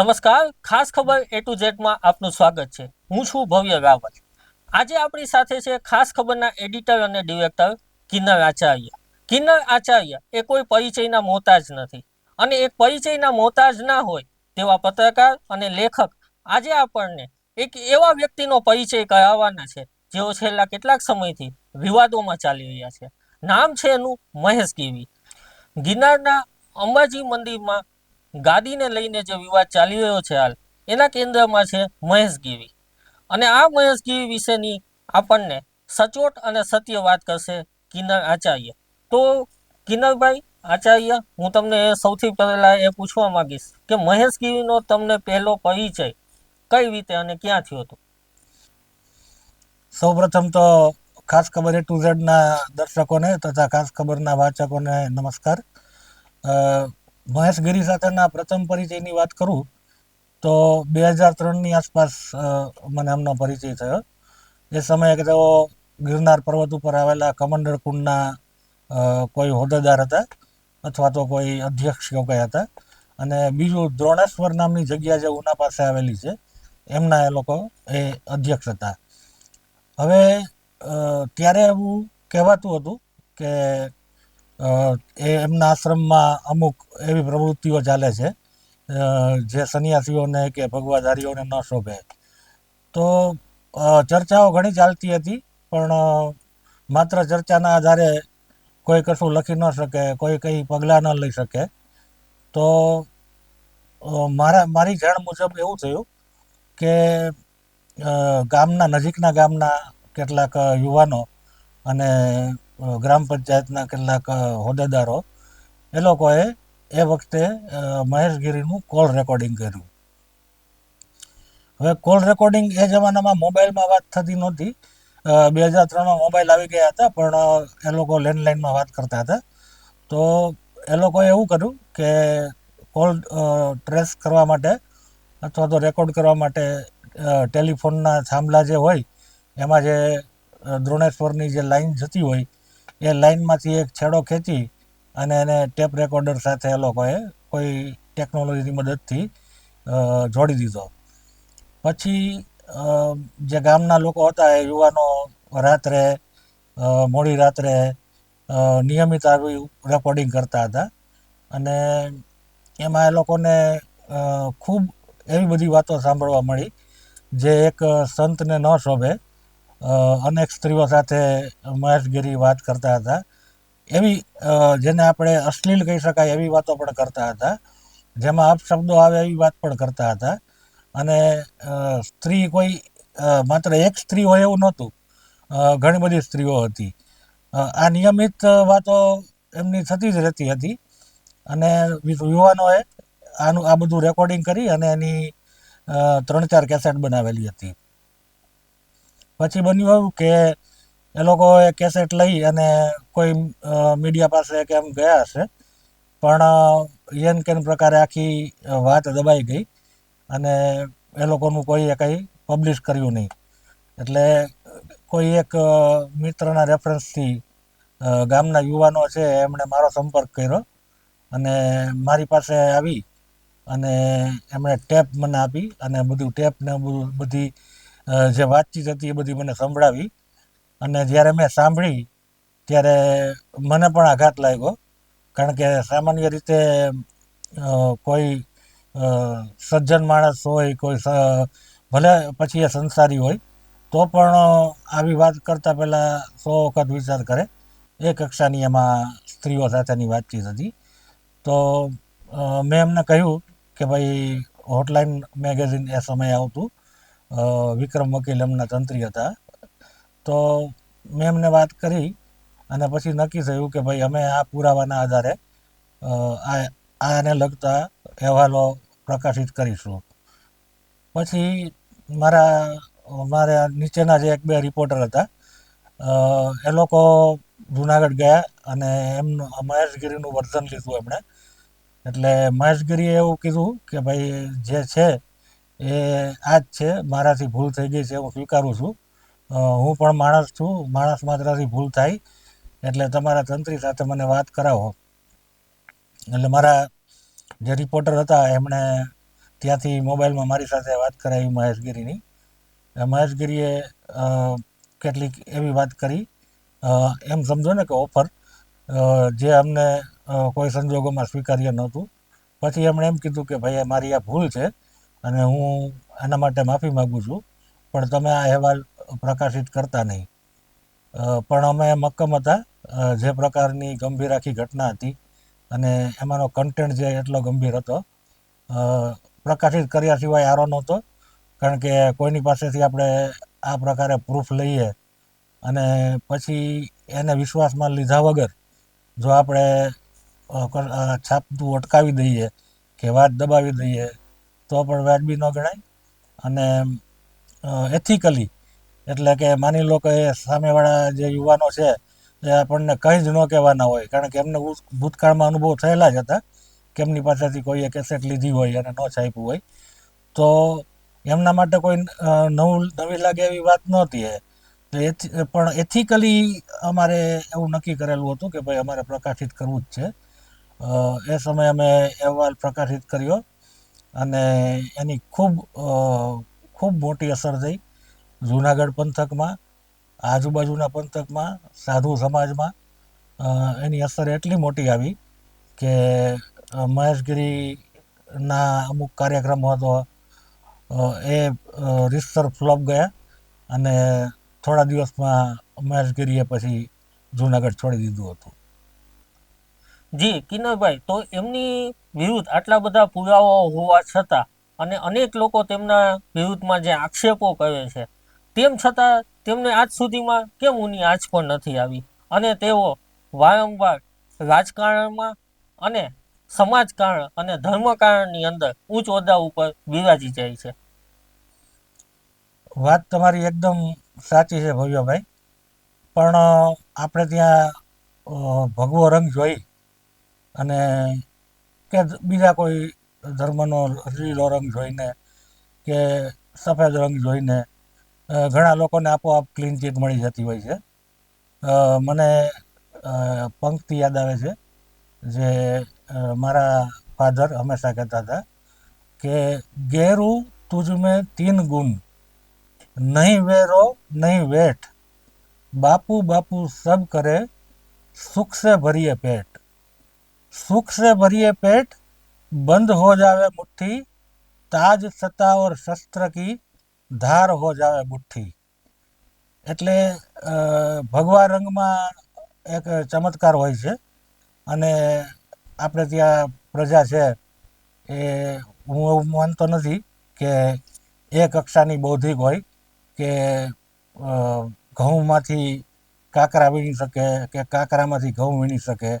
નમસ્કાર. ખાસ ખબર એ ટુ ઝેડમાં આપનું સ્વાગત છે. હું છું ભવ્ય રાવલ. આજે આપણી સાથે છે ખાસ ખબરના એડિટર અને ડિરેક્ટર કિન્નર આચાર્ય. કિન્નર આચાર્ય એ કોઈ પરિચયના મોહતાજ નથી અને એક પરિચયના મોહતાજ ના હોય તેવા પત્રકાર અને લેખક આજે આપણને એક એવા વ્યક્તિનો પરિચય કરાવવાના છે જેઓ છેલ્લા કેટલાક સમયથી વિવાદોમાં ચાલી રહ્યા છે. નામ છે એનું મહેશ ગીવી ગિરનારના અંબાજી મંદિરમાં ગાદીને લઈને જે વિવાદ ચાલી રહ્યો છે હાલ, એના કેન્દ્રમાં છે મહેશ ગીવી અને આ મહેશ ગીવી વિશેની આપણને સચોટ અને સત્ય વાત કરશે કિન્નર આચાર્ય. તો કિન્નરભાઈ આચાર્ય, હું તમને સૌથી પહેલા એ પૂછવા માંગીશ કે મહેશ ગીવીનો તમને પહેલો પરિચય કઈ રીતે અને ક્યાં થયો હતો? સૌપ્રથમ તો ખાસ ખબર એ ટુ ઝેડના દર્શકોને તથા ખાસ ખબરના વાચકોને નમસ્કાર. અ, મહેશ ગીરી સાથેના પ્રથમ પરિચયની વાત કરું તો બે હજાર ત્રણની આસપાસ મને એમનો પરિચય થયો. એ સમયે કે તેઓ ગિરનાર પર્વત ઉપર આવેલા કમંડળ કુંડના કોઈ હોદ્દેદાર હતા અથવા તો કોઈ અધ્યક્ષ કંઈ હતા. અને બીજું દ્રોણેશ્વર નામની જગ્યા જે ઉના પાસે આવેલી છે એમના એ લોકો એ અધ્યક્ષ હતા. હવે ત્યારે એવું કહેવાતું હતું કે એ એમના આશ્રમમાં અમુક એવી પ્રવૃત્તિઓ ચાલે છે. જે સંન્યાસીઓને કે ભગવાધારીઓને ન શોભે. તો ચર્ચાઓ ઘણી ચાલતી હતી, પણ માત્ર ચર્ચાના આધારે કોઈ કશું લખી ન શકે, કોઈ કંઈ પગલાં ન લઈ શકે. તો મારા, મારી જાણ મુજબ એવું થયું કે ગામના, નજીકના ગામના કેટલાક યુવાનો અને ગ્રામ પંચાયતના કેટલાક હોદ્દેદારો, એ લોકોએ એ વખતે મહેશગીરીનું કોલ રેકોર્ડિંગ કર્યું. હવે કોલ રેકોર્ડિંગ એ જમાનામાં મોબાઈલમાં વાત થતી નહોતી. બે હજાર ત્રણમાં મોબાઈલ આવી ગયા હતા, પણ એ લોકો લેન્ડલાઇનમાં વાત કરતા હતા. તો એ લોકોએ એવું કર્યું કે કોલ ટ્રેસ કરવા માટે અથવા તો રેકોર્ડ કરવા માટે ટેલિફોનના થાંભલા જે હોય, એમાં જે દ્રોણેશ્વરની જે લાઈન જતી હોય એ લાઇનમાંથી એક છેડો ખેંચી અને એને ટેપ રેકોર્ડર સાથે એ લોકોએ કોઈ ટેકનોલોજીની મદદથી જોડી દીધો. પછી જે ગામના લોકો હતા એ યુવાનો રાત્રે મોડી રાત્રે નિયમિત આવી રેકોર્ડિંગ કરતા હતા અને એમાં એ લોકોને ખૂબ એવી બધી વાતો સાંભળવા મળી જે એક સંતને ન શોભે અનેક સ્ત્રીઓ સાથે મહેશગીરી વાત કરતા હતા. એવી જેને આપણે અશ્લીલ કહી શકાય એવી વાતો પણ કરતા હતા. જેમાં અપશબ્દો આવે એવી વાત પણ કરતા હતા. અને સ્ત્રી કોઈ માત્ર એક સ્ત્રી હોય એવું નહોતું. ઘણી બધી સ્ત્રીઓ હતી. આ નિયમિત વાતો એમની થતી જ રહેતી હતી. અને યુવાનોએ આનું, આ બધું રેકોર્ડિંગ કરી અને એની ત્રણ ચાર કેસેટ બનાવેલી હતી. પછી બન્યું એવું કે એ લોકો એ કેસેટ લઈ અને કોઈ મીડિયા પાસે કે એમ ગયા હશે. પણ એન કેન પ્રકારે આખી વાત દબાઈ ગઈ અને એ લોકોનું કોઈએ કંઈ પબ્લિશ કર્યું નહીં. એટલે કોઈ એક મિત્રના રેફરન્સથી ગામના યુવાનો છે એમણે મારો સંપર્ક કર્યો અને મારી પાસે આવી અને એમણે ટેપ મને આપી અને બધું ટેપ ને બધું બધી જે વાતચીત હતી એ બધી મને સંભળાવી. અને જ્યારે મેં સાંભળી, ત્યારે મને પણ આઘાત લાગ્યો. કારણ કે સામાન્ય રીતે કોઈ સજ્જન માણસ હોય, કોઈ ભલે પછી એ સંસારી હોય, તો પણ આવી વાત કરતાં પહેલાં સો વખત વિચાર કરે. એ કક્ષાની એમાં સ્ત્રીઓ સાથેની વાતચીત હતી. તો મેં એમને કહ્યું કે ભાઈ હોટલાઇન મેગેઝિન એ સમયે આવતું. વિક્રમ વકીલ એમના તંત્રી હતા. તો મેં એમને વાત કરી અને પછી નક્કી થયું કે ભાઈ અમે આ પુરાવાના આધારે આને લગતા અહેવાલો પ્રકાશિત કરીશું. પછી મારા મારા નીચેના જે એક બે રિપોર્ટર હતા એ લોકો જુનાગઢ ગયા અને એમનું મહેશગીરીનું વર્ઝન લીધું એમણે. એટલે મહેશગીરીએ એવું કીધું કે ભાઈ જે છે એ આ જ છે, મારાથી ભૂલ થઈ ગઈ છે, હું સ્વીકારું છું. હું પણ માણસ છું, માણસ માત્રથી ભૂલ થાય, એટલે તમારા તંત્રી સાથે મને વાત કરાવો. એટલે મારા જે રિપોર્ટર હતા, એમણે ત્યાંથી મોબાઈલમાં મારી સાથે વાત કરાવી મહેશગીરીની. મહેશગીરીએ કેટલીક એવી વાત કરી. એમ સમજો ને કે ઓફર જે અમને કોઈ સંજોગોમાં સ્વીકાર્ય નહોતું. પછી એમણે એમ કીધું કે, ભાઈ મારી આ ભૂલ છે અને હું આના માટે માફી માગું છું, પણ તમે આ અહેવાલ પ્રકાશિત કરતા નહીં. પણ અમે મક્કમ હતા જે પ્રકારની ગંભીર આખી ઘટના હતી અને એમાંનો કન્ટેન્ટ જે એટલો ગંભીર હતો પ્રકાશિત કર્યા સિવાય આરો નહોતો, કારણ કે કોઈની પાસેથી આપણે આ પ્રકારે પ્રૂફ લઈએ અને પછી એને વિશ્વાસમાં લીધા વગર જો આપણે છાપતું અટકાવી દઈએ કે વાત દબાવી દઈએ તો પણ વ્યાજબી ન ગણાય. અને એથિકલી એટલે કે માની લો કે સામેવાળા જે યુવાનો છે, એ આપણને કંઈ જ ન કહેવાના હોય, કારણ કે એમને ભૂતકાળમાં અનુભવ થયેલા જ હતા, કે એમની પાસેથી કોઈએ કેસેટ લીધી હોય અને ન છાપ્યું હોય. તો એમના માટે કોઈ નવું, નવી લાગે એવી વાત નહોતી એ. પણ એથિકલી અમારે એવું નક્કી કરેલું હતું કે ભાઈ અમારે પ્રકાશિત કરવું જ છે. એ સમયે અમે અહેવાલ પ્રકાશિત કર્યો. અને એની ખૂબ ખૂબ મોટી અસર થઈ જૂનાગઢ પંથકમાં, આજુબાજુના પંથકમાં, સાધુ સમાજમાં. એની અસર એટલી મોટી આવી કે મહેશગીરીના અમુક કાર્યક્રમો હતો એ રીતસર ફ્લોપ ગયા અને થોડા દિવસમાં મહેશગીરીએ પછી જૂનાગઢ છોડી દીધું હતું. જી કિન્નરભાઈ તો એમની વિરુદ્ધ આટલા બધા પુરાવાઓ હોવા છતાં અને અનેક લોકો તેમના વિરુદ્ધમાં જે આક્ષેપો કરે છે, તેમ છતાં તેમને આજ સુધીમાં કેમ ઊની આંચ પણ નથી આવી? અને તેઓ વારંવાર રાજકારણમાં અને સમાજકારણ અને ધર્મકારણની અંદર ઉચ્ચ હોદ્દા ઉપર બિરાજી જાય છે. વાત તમારી એકદમ સાચી છે ભવ્યભાઈ. પણ આપણે ત્યાં ભગવો રંગ જોઈ અને કે બીજા કોઈ ધર્મનો લીલો રંગ જોઈને કે સફેદ રંગ જોઈને ઘણા લોકોને આપોઆપ ક્લીન ચીટ મળી જતી હોય છે. મને પંક્તિ યાદ આવે છે જે મારા ફાધર હંમેશા કહેતા હતા કે ગેરુ તુજમેં તીન ગુણ, નહીં વેરો, નહીં વેઠ. બાપુ બાપુ સબ કરે, સુખ સે ભરીએ પેટ. सुख से भरिए पेट बंद हो जावे मुट्ठी ताज सत्ता और शस्त्र की ધાર હો જાવે મુઠ્ઠી એટલે અ, ભગવા રંગમાં એક ચમત્કાર હોય છે અને આપણે ત્યાં પ્રજા છે એ હું એવું માનતો નથી કે એ કક્ષાની બૌદ્ધિક હોય કે અ, ઘઉંમાંથી કાકરા વીણી શકે કે કાકરામાંથી ઘઉં વીણી શકે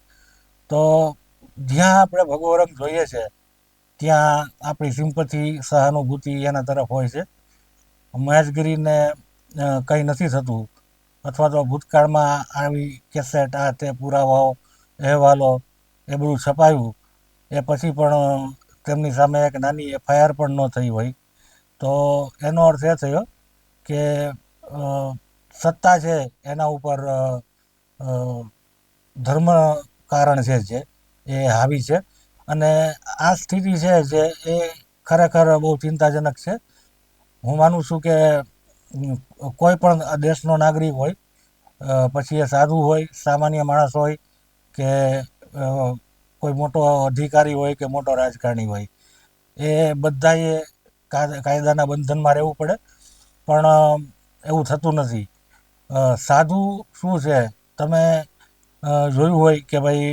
તો જ્યાં આપણે ભગવો રંગ જોઈએ છે, ત્યાં આપણી સિમ્પથી, સહાનુભૂતિ એના તરફ હોય છે. મહેશગીરીને કંઈ નથી થતું. અથવા તો ભૂતકાળમાં આવી કેસેટ, આ તે પુરાવાઓ, અહેવાલો, એ બધું છપાયું. એ પછી પણ તેમની સામે એક નાની એફઆઈઆર પણ ન થઈ હોય. તો એનો અર્થ એ થયો કે સત્તા છે એના ઉપર ધર્મ કારણ છે જે. એ હાવી છે. અને આ સ્થિતિ છે જે એ ખરેખર બહુ ચિંતાજનક છે. હું માનું છું કે કોઈ પણ દેશનો નાગરિક હોય પછી એ સાધુ હોય, સામાન્ય માણસ હોય કે કોઈ મોટો અધિકારી હોય કે મોટો રાજકારણી હોય, એ બધાએ કાયદાના બંધનમાં રહેવું પડે. પણ એવું થતું નથી. સાધુ શું છે? તમે જોયું હોય કે ભાઈ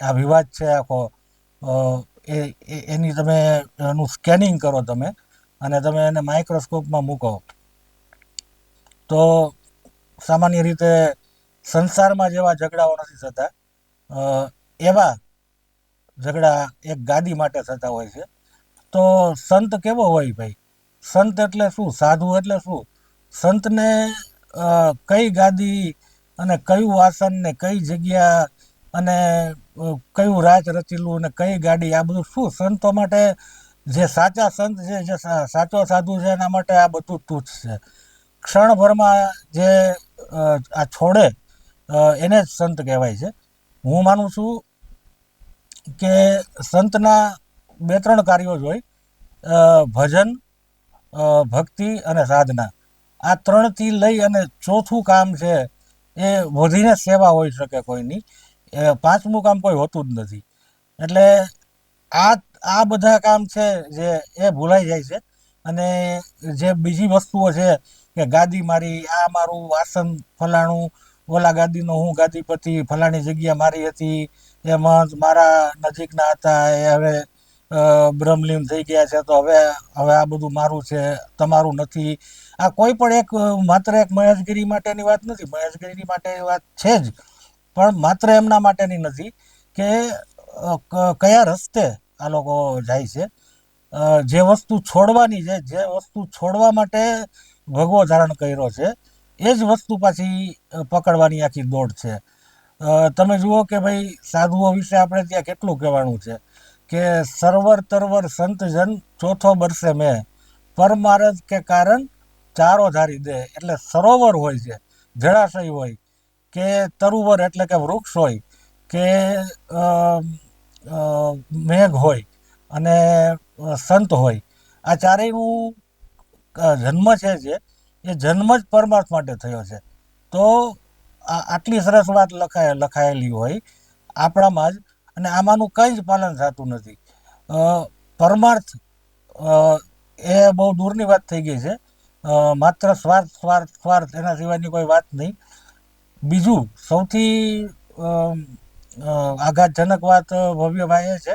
આ વિવાદ છે આખો. એ એની તમે એનું સ્કેનિંગ કરો તમે અને તમે એને માઇક્રોસ્કોપમાં મૂકો. તો સામાન્ય રીતે સંસારમાં જેવા ઝઘડાઓ નથી થતા. એવા ઝઘડા એક ગાદી માટે થતા હોય છે. તો સંત કેવો હોય ભાઈ? સંત એટલે શું? સાધુ એટલે શું? સંતને કઈ ગાદી અને કયું આસન ને કઈ જગ્યા અને કયું રાજ રચેલું અને કઈ ગાડી, આ બધું શું સંતો માટે જે સાચા સંત છે, જે સાચો સાધુ છે, એના માટે આ બધું તુચ્છ છે. ક્ષણભરમાં જે આ છોડે એને જ સંત કહેવાય છે. હું માનું છું કે સંતના બે ત્રણ કાર્યો જ હોય. ભજન ભક્તિ અને સાધના. આ ત્રણથી લઈ અને ચોથું કામ છે એ વધીને સેવા હોઈ શકે કોઈની. પાંચમું કામ કોઈ હોતું જ નથી. એટલે આ આ બધા કામ છે જે એ ભૂલાઈ જાય છે. અને જે બીજી વસ્તુઓ છે કે ગાદી મારી, આ મારું વાસન ફલાણું, ઓલા ગાદીનો હું ગાદીપતિ ફલાણી જગ્યા મારી હતી. એ મહંત મારા નજીકના હતા, એ હવે બ્રહ્મલીમ થઈ ગયા છે. તો હવે હવે આ બધું મારું છે, તમારું નથી. આ કોઈ પણ એક, માત્ર એક મહેશગીરી માટેની વાત નથી. મહેશગીરી માટેની વાત છે જ. પણ માત્ર એમના માટેની નથી કે કયા રસ્તે આ લોકો જાય છે. જે વસ્તુ છોડવાની છે, જે વસ્તુ છોડવા માટે ભગવો ધારણ કર્યો છે, એ જ વસ્તુ પાછી પકડવાની આખી દોડ છે. તમે જુઓ કે ભાઈ, સાધુઓ વિશે આપણે ત્યાં કેટલું કહેવાનું છે કે, સરવર તરવર સંતજન ચોથો બરસે મેં. પરમારજ કે કારણ ચારો ધારી દે, એટલે સરોવર હોય છે, જળાશય હોય કે તરુવર એટલે કે વૃક્ષ હોય કે મેઘ હોય અને સંત હોય. આ ચારેયનું જન્મ છે જે, એ જન્મ જ પરમાર્થ માટે થયો છે. તો આટલી સરસ વાત લખાય, લખાયેલી હોય આપણામાં જ અને આમાંનું કંઈ જ પાલન થતું નથી. પરમાર્થ એ બહુ દૂરની વાત થઈ ગઈ છે. માત્ર સ્વાર્થ સ્વાર્થ સ્વાર્થ એના સિવાયની કોઈ વાત નહીં. બીજું સૌથી આઘાતજનક વાત ભવ્યભાઈ એ છે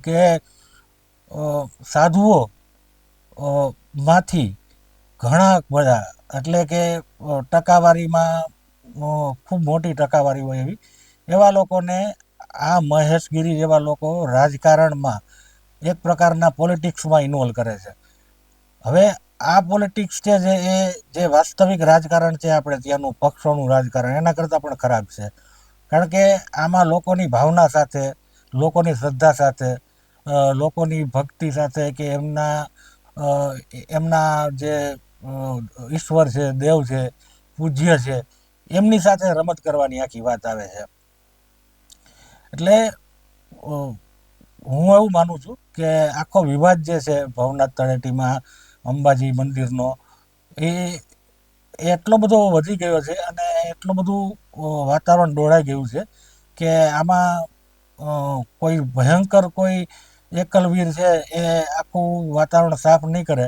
કે સાધુઓ માંથી ઘણા બધા, એટલે કે ટકાવારીમાં ખૂબ મોટી ટકાવારી હોય એવી, એવા લોકોને આ મહેશગીરી જેવા લોકો રાજકારણમાં એક પ્રકારના પોલિટિક્સમાં ઇન્વોલ્વ કરે છે. હવે આ પોલિટિક્સ છે જે એ, જે વાસ્તવિક રાજકારણ છે આપણે ત્યાંનું પક્ષોનું રાજકારણ, એના કરતાં પણ ખરાબ છે. કારણ કે આમાં લોકોની ભાવના સાથે, લોકોની શ્રદ્ધા સાથે લોકોની ભક્તિ સાથે કે એમના એમના જે ઈશ્વર છે, દેવ છે, પૂજ્ય છે, એમની સાથે રમત કરવાની આખી વાત આવે છે. એટલે હું એવું માનું છું કે આખો વિવાદ જે છે, ભવનાથ તળેટીમાં અંબાજી મંદિરનો, એ એટલો બધો વધી ગયો છે અને એટલું બધું વાતાવરણ દોડાઈ ગયું છે કે આમાં કોઈ ભયંકર કોઈ એકલવીર છે એ આખું વાતાવરણ સાફ નહીં કરે,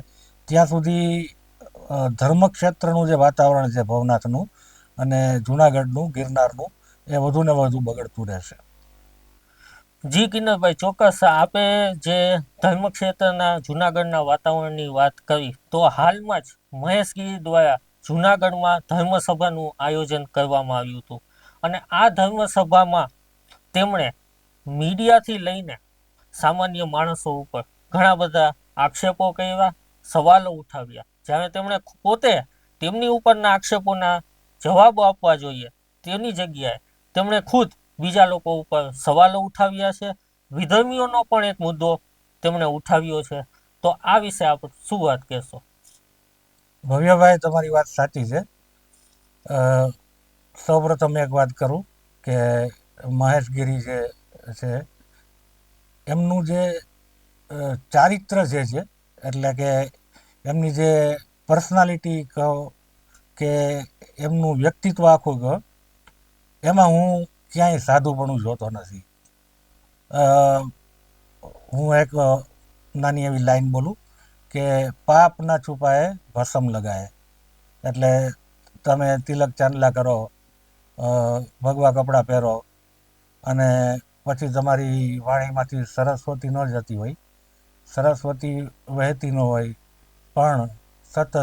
ત્યાં સુધી ધર્મક્ષેત્રનું જે વાતાવરણ છે ભવનાથનું અને જુનાગઢનું, ગિરનારનું, એ વધુ ને વધુ બગડતું રહેશે. જી કિન્નરભાઈ ચોક્કસ આપે જે ધર્મક્ષેત્રના જુનાગઢના વાતાવરણની વાત કરી, તો હાલમાં જ મહેશગીરી દ્વારા જુનાગઢમાં ધર્મસભાનું આયોજન કરવામાં આવ્યું હતું. અને આ ધર્મસભામાં તેમણે મીડિયાથી લઈને સામાન્ય માણસો ઉપર ઘણા બધા આક્ષેપો કર્યા, સવાલો ઉઠાવ્યા. જ્યારે તેમણે પોતે તેમની ઉપરના આક્ષેપોના જવાબો આપવા જોઈએ, તેની જગ્યાએ તેમણે ખુદ બીજા લોકો ઉપર સવાલો ઉઠાવ્યા છે. વિધર્મીઓનો પણ એક મુદ્દો તેમણે ઉઠાવ્યો છે. તો આ વિશે આપ શું વાત કહેશો? ભવ્યભાઈ, તમારી વાત સાચી છે. સૌપ્રથમ એક વાત કરું કે મહેશગીરી જે છે, એમનું જે ચારિત્ર જે છે, એટલે કે એમની જે પર્સનાલિટી કહો કે એમનું વ્યક્તિત્વ આખું કહો, એમાં હું ક્યાંય સાધુપણું જોતો નથી. હું એક નાની એવી લાઈન બોલું કે પાપ ના છુપાએ ભસમ લગાએ એટલે તમે તિલક ચાંદલા કરો ભગવા કપડાં પહેરો અને પછી તમારી વાણીમાંથી સરસ્વતી ન જતી હોય, સરસ્વતી વહેતી ન હોય, પણ સતત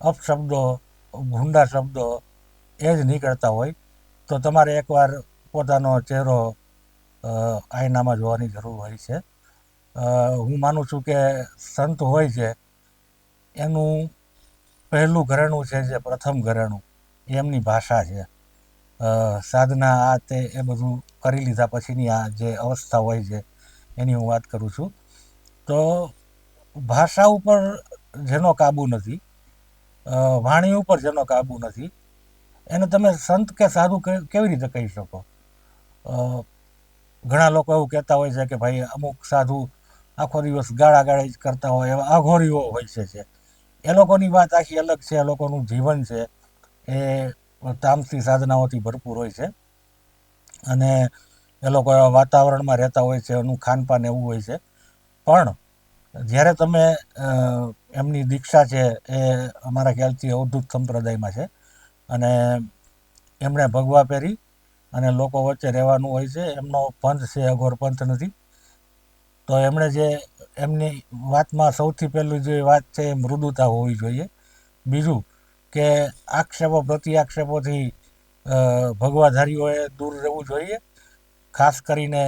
અપશબ્દો ભૂંડા શબ્દો એ જ નીકળતા હોય, તો તમારે એકવાર પોતાનો ચહેરો આઈનામાં જોવાની જરૂર હોય છે. હું માનું છું કે સંત હોય છે, એનું પહેલું ઘરેણું છે જે પ્રથમ ઘરેણું એમની ભાષા છે. સાધના આ તે એ બધું કરી લીધા પછીની આ જે અવસ્થા હોય છે, એની હું વાત કરું છું. તો ભાષા ઉપર જેનો કાબુ નથી વાણી ઉપર જેનો કાબુ નથી, એને તમે સંત કે સાધુ કેવી રીતે કહી શકો? ઘણા લોકો એવું કહેતા હોય છે કે ભાઈ અમુક સાધુ આખો દિવસ ગાળા ગાળી જ કરતા હોય એવા અઘોરીઓ હોય છે એ લોકોની વાત આખી અલગ છે, એ લોકોનું જીવન છે, એ તામસી સાધનાઓથી ભરપૂર હોય છે. અને એ લોકો એવા વાતાવરણમાં રહેતા હોય છે, એનું ખાનપાન એવું હોય છે. પણ જ્યારે તમે એમની દીક્ષા છે એ અમારા ખ્યાલથી અવધૂત સંપ્રદાયમાં છે. અને એમણે ભગવા પહેરી અને લોકો વચ્ચે રહેવાનું હોય છે, એમનો પંથ છે, અઘોર પંથ નથી. તો એમણે જે, એમની વાતમાં સૌથી પહેલું જે વાત છે એ મૃદુતા હોવી જોઈએ. બીજું કે આક્ષેપો પ્રતિ આક્ષેપોથી ભગવાધારીઓએ દૂર રહેવું જોઈએ. ખાસ કરીને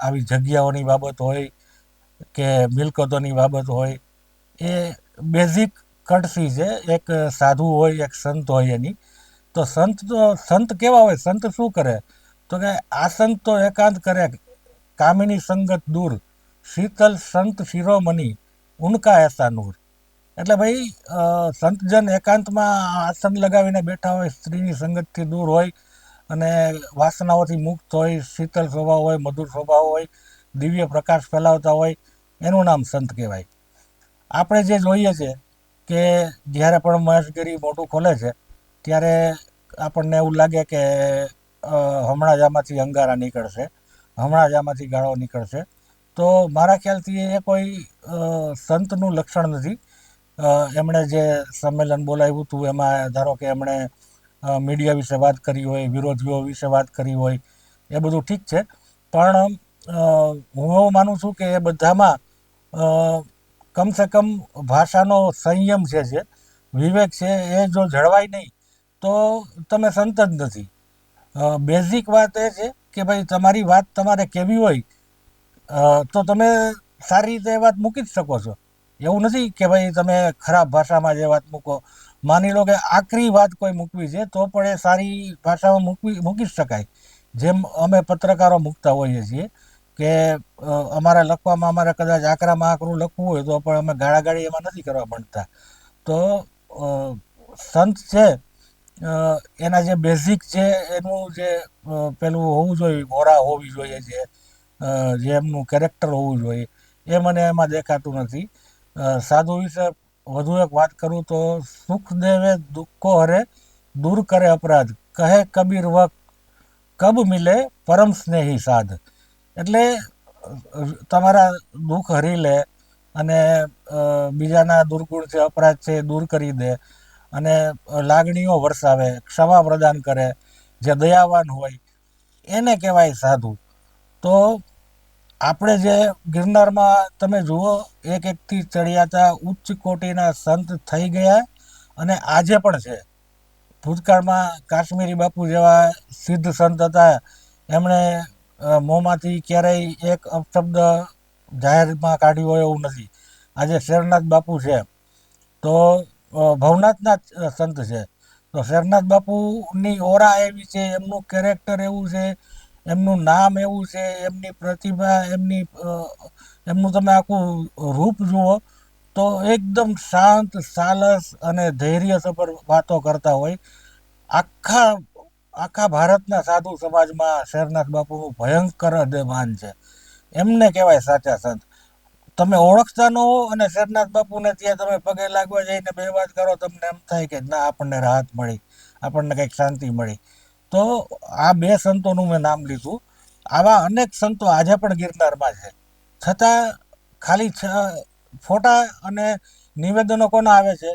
આવી જગ્યાઓની બાબત હોય કે મિલકતોની બાબત હોય. એ બેઝિક કટસી છે. એક સાધુ હોય, એક સંત હોય એની. તો સંત તો, સંત કેવા હોય? સંત શું કરે? તો કે આ સંત તો એકાંત કરે. કામિની સંગત દૂર. શીતલ સંત શિરોમણી. ઉનકા એસા નૂર એટલે ભાઈ સંતજન એકાંતમાં આસન લગાવીને બેઠા હોય, સ્ત્રીની સંગતથી દૂર હોય અને વાસનાઓથી મુક્ત હોય, શીતલ સ્વભાવ હોય, મધુર સ્વભાવ હોય, દિવ્ય પ્રકાશ ફેલાવતા હોય, એનું નામ સંત કહેવાય. આપણે જે જોઈએ છે કે જ્યારે પણ મહેશગીરી મોટું ખોલે છે, ત્યારે આપણને એવું લાગે કે હમણાં જ આમાંથી અંગારા નીકળશે, હમણાં જ આમાંથી ગાળો નીકળશે. તો મારા ખ્યાલથી એ કોઈ સંતનું લક્ષણ નથી. એમણે જે સંમેલન બોલાવ્યું હતું, એમાં ધારો કે એમણે મીડિયા વિશે વાત કરી હોય, વિરોધીઓ વિશે વાત કરી હોય, એ બધું ઠીક છે. પણ હું એવું માનું છું કે એ બધામાં કમસે કમ ભાષાનો સંયમ છે જે વિવેક છે, એ જો જળવાય નહીં તો તમે સંત જ નથી બેઝિક વાત એ છે કે ભાઈ તમારી વાત તમારે કેવી હોય તો તમે સારી રીતે વાત મૂકી જ શકો છો. એવું નથી કે ભાઈ તમે ખરાબ ભાષામાં જે વાત મૂકો. માની લો કે આકરી વાત કોઈ મૂકવી છે, તો પણ એ સારી ભાષામાં મૂકવી, મૂકી જ શકાય. જેમ અમે પત્રકારો મૂકતા હોઈએ છીએ કે અમારે લખવામાં અમારે કદાચ આકરામાં આકરું લખવું હોય તો પણ અમે ગાળાગાળી એમાં નથી કરવા માંડતા તો સંત છે એના જે બેઝિક છે, એનું જે પેલું હોવું જોઈએ ઓરા હોવી જોઈએ જે જે એમનું કેરેક્ટર હોવું જોઈએ, એ મને એમાં દેખાતું નથી. સાધુ વિશે વધુ એક વાત કરું તો સુખ દેવે દુઃખો હરે, દૂર કરે અપરાધ. કહે કબીર વક, કબ મિલે પરમ સ્નેહી સાધ. એટલે તમારા દુઃખ હરી લે અને બીજાના દુર્ગુણ છે, અપરાધ છે, એ દૂર કરી દે. અને લાગણીઓ વરસાવે, ક્ષમા પ્રદાન કરે, જે દયાવાન હોય, એને કહેવાય સાધુ. તો આપણે જે ગિરનારમાં તમે જુઓ, એક એકથી ચડિયાતા ઉચ્ચ કોટીના સંત થઈ ગયા અને આજે પણ છે. ભૂતકાળમાં કાશ્મીરી બાપુ જેવા સિદ્ધ સંત હતા. એમણે મોંમાંથી ક્યારેય એક અપશબ્દ જાહેરમાં કાઢ્યો હોય એવું નથી. આજે શેરનાથ બાપુ છે. તો ભવનાથના સંત છે. તો શેરનાથ બાપુની ઓરા એવી છે, એમનું કેરેક્ટર એવું છે, એમનું નામ એવું છે, એમની પ્રતિભા, એમની એમનું તમે આખું રૂપ જુઓ, તો એકદમ શાંત, સાલસ અને ધૈર્યસભર વાતો કરતા હોય. આખા આખા ભારતના સાધુ સમાજમાં શેરનાથ બાપુનું ભયંકર દેવાન છે. એમને કહેવાય સાચા સંત. તમે ઓળખતા ન હો અને શેરનાથ બાપુને ત્યાં તમે પગે લાગવા જઈને બે વાત કરો, તમને એમ થાય કે ના, આપણને રાહત મળી, આપણને કંઈક શાંતિ મળી. તો આ બે સંતોનું મેં નામ લીધું. આવા અનેક સંતો આજે પણ ગિરનારમાં છે. છતાં ખાલી ફોટા અને નિવેદનો કોના આવે છે?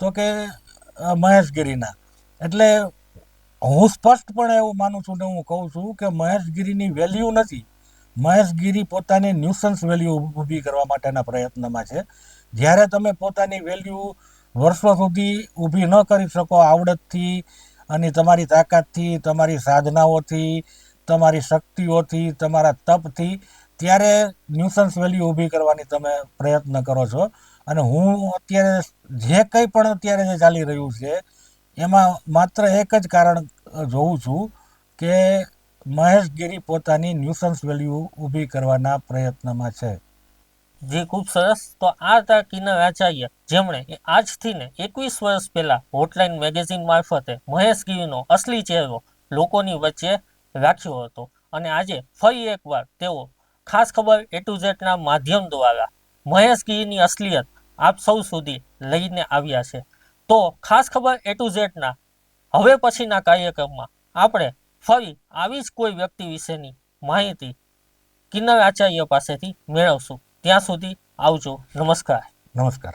તો કે મહેશગીરીના. એટલે હું સ્પષ્ટપણે એવું માનું છું ને હું કહું છું કે મહેશગીરીની વેલ્યુ નથી. મહેશગીરી પોતાની ન્યુસન્સ વેલ્યુ ઊભી કરવા માટેના પ્રયત્નમાં છે. જ્યારે તમે પોતાની વેલ્યુ વર્ષો સુધી ઊભી ન કરી શકો આવડતથી અને તમારી તાકાતથી, તમારી સાધનાઓથી, તમારી શક્તિઓથી, તમારા તપથી, ત્યારે ન્યુસન્સ વેલ્યુ ઊભી કરવાની તમે પ્રયત્ન કરો છો. અને હું અત્યારે જે કંઈ પણ અત્યારે જે ચાલી રહ્યું છે, એમાં માત્ર એક જ કારણ જોઉં છું કે મહેશગીરી પોતાની ન્યુસન્સ વેલ્યુ ઊભી કરવાના પ્રયત્નમાં છે. જી ખૂબ સરસ, તો આ હતા કિન્નર આચાર્ય જેમણે આજથી ને એકવીસ વર્ષ પહેલા હોટલાઇન મેગેઝિન મારફતે મહેશ ગીરીનો અસલી ચહેરો લોકોની વચ્ચે રાખ્યો હતો. અને આજે ફરી એકવાર તેઓ ખાસ ખબર એ ટુ ઝેડના માધ્યમ દ્વારા મહેશ ગીરની અસલિયત આપ સૌ સુધી લઈને આવ્યા છે. તો ખાસ ખબર એ ટુ ઝેડના હવે પછીના કાર્યક્રમમાં આપણે ફરી આવી જ કોઈ વ્યક્તિ વિશેની માહિતી કિન્નર આચાર્ય પાસેથી મેળવશું. ત્યાં સુધી આવજો. નમસ્કાર. નમસ્કાર.